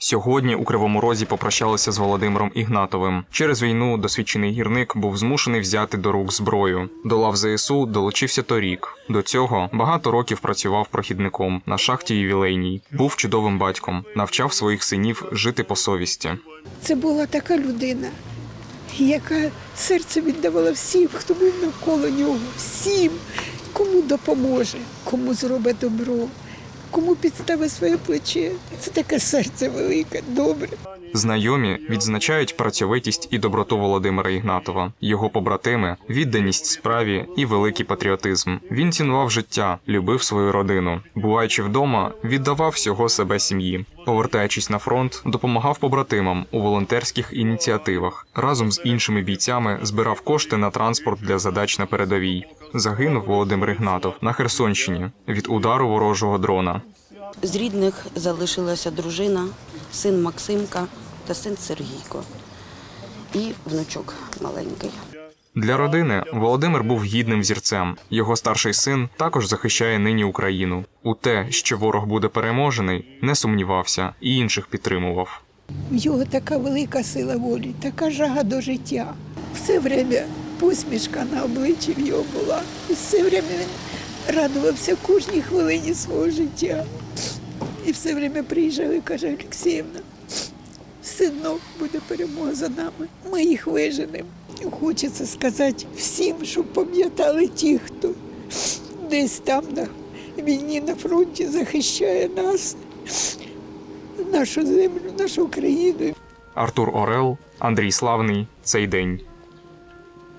Сьогодні у Кривому Розі попрощалися з Володимиром Ігнатовим. Через війну досвідчений гірник був змушений взяти до рук зброю. До лав ЗСУ долучився торік. До цього багато років працював прохідником на шахті ювілейній. Був чудовим батьком, навчав своїх синів жити по совісті. Це була така людина, яка серце віддавала всім, хто був навколо нього, всім, кому допоможе, кому зробить добро, кому підстави своє плече. Це таке серце велике, добре. Знайомі відзначають працьовитість і доброту Володимира Ігнатова, його побратими, відданість справі і великий патріотизм. Він цінував життя, любив свою родину. Буваючи вдома, віддавав всього себе сім'ї. Повертаючись на фронт, допомагав побратимам у волонтерських ініціативах. Разом з іншими бійцями збирав кошти на транспорт для задач на передовій. Загинув Володимир Ігнатов на Херсонщині від удару ворожого дрона. З рідних залишилася дружина, син Максимка та син Сергійко і внучок маленький. Для родини Володимир був гідним зірцем. Його старший син також захищає нині Україну. У те, що ворог буде переможений, не сумнівався і інших підтримував. В його така велика сила волі, така жага до життя. Все время посмішка на обличчі в його була. І все время він радувався кожній хвилині свого життя. І все время приїжджав і каже, Олексіївна, все одно буде перемога за нами. Ми їх виженемо. Хочеться сказати всім, щоб пам'ятали ті, хто десь там на війні на фронті захищає нас, нашу землю, нашу країну. Артур Орел, Андрій Славний. Цей день.